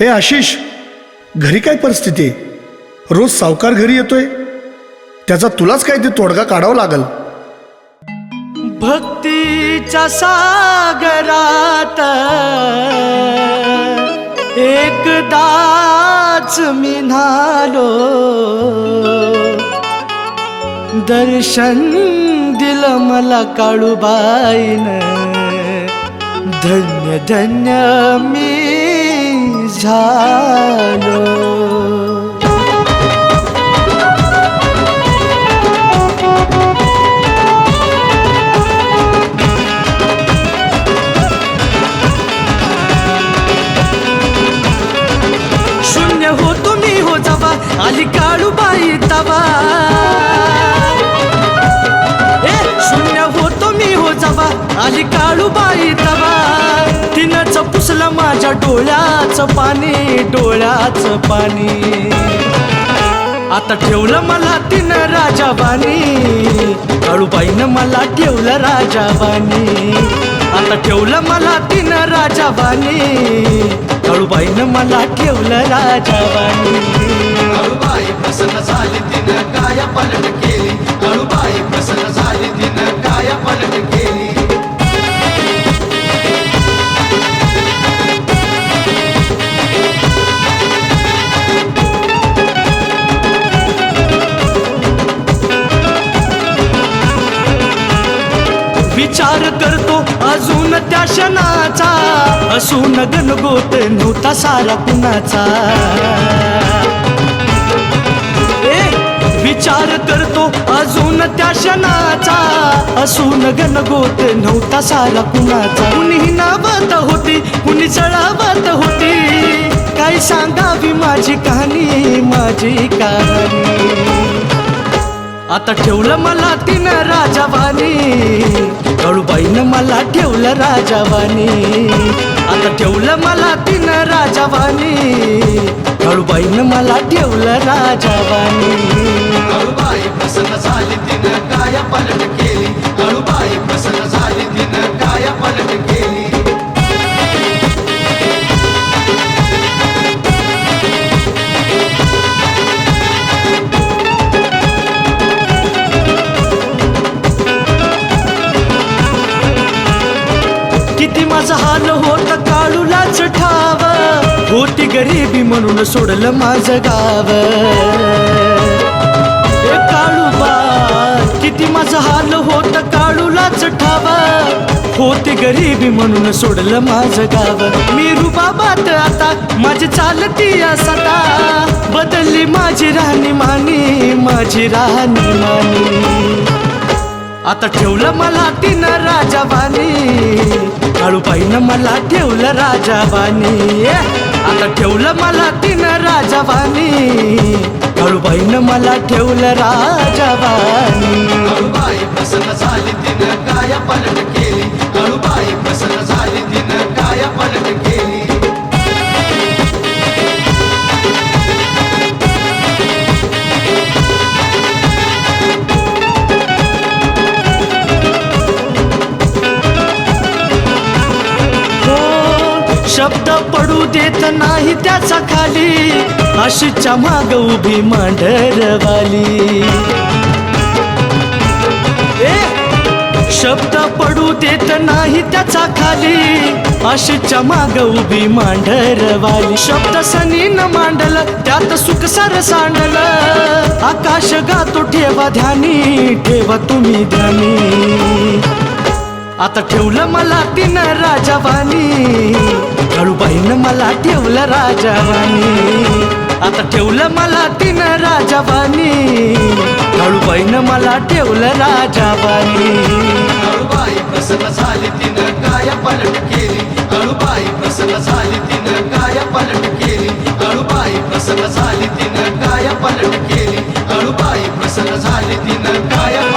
हे आशिष घरी काय परिस्थिती? आहे रोज सावकार घरी येतोय? त्याचा तुलाच काय ते तोडगा काढावा लागल? भक्तीच्या सागरात एकदाच मी नालो दर्शन दिलं मला काळूबाईन. धन्य धन्य मी झालो डोळ्याचं पाणी डोळ्याचं पाणी. आता ठेवलं मला तिनं राजाबानी काळूबाईनं मला ठेवलं राजाबानी. आता ठेवलं मला तिनं राजाबानी काळूबाईनं मला ठेवलं राजाबानी. काळूबाई प्रसन्न झाली तिनं काय पलट केली. काळूबाई प्रसन्न झाली तिनं विचार करतो अजून त्या क्षणाचा. असून गणगोत नव्हता सारा कुणाचा. ए विचार करतो अजून त्या क्षणाचा. असून गणगोत नव्हता सारा कुणाचा. कुणी नावत होती कुणी चढावत होती. काय सांगावी माझी कहाणी माझी कहाणी. आता ठेवलं मला तिनं राजावानी. काळूबाईनं मला ठेवलं राजावानी. आता ठेवलं मला तिनं राजावानी. काळूबाईनं मला ठेवलं राजावानी. माझा हाल होत काळूलाच ठाव. होती गरिबी म्हणून सोडलं माझं गाव. काळूबा किती माझा हाल होत काळूलाच ठाव. होती गरिबी म्हणून सोडलं माझं गाव. मी रुबाबात आता माझी चालती सता बदलली माझी राहणी मानी माझी राहणी मानी. आता ठेवलं मला तिनं राजाबानी काळूबाईनं मला ठेवलं राजाबानी आता ठेवलं मला तिनं राजाबानी काळूबाईनं मला ठेवलं राजाबानी शब्द पडू देत नाही त्याचा खाली. अशीच्या माग उभी मांढरवाली. शब्द पडू देत नाही त्याचा खाली. अशीच्या माग उभी मांढरवाली. शब्द सनीन मांडल त्यात सुख सर सांडल. आकाश गातो ठेवा ध्यानी ठेवा तुम्ही ध्यानी. आता ठेवलं मला तिनं राजावानी. काळूबाईनं मला ठेवलं राजावानी. आता ठेवलं मला तिनं राजावानी. काळूबाईनं मला ठेवलं राजावानी. काळूबाई प्रसन्न झाली तिनं काय पलट केली. काळूबाई प्रसन्न झाली तिनं काय पलट केली. काळूबाई प्रसन्न झाली तिनं काय पलट केली. काळूबाई प्रसन्न झाली तिनं काय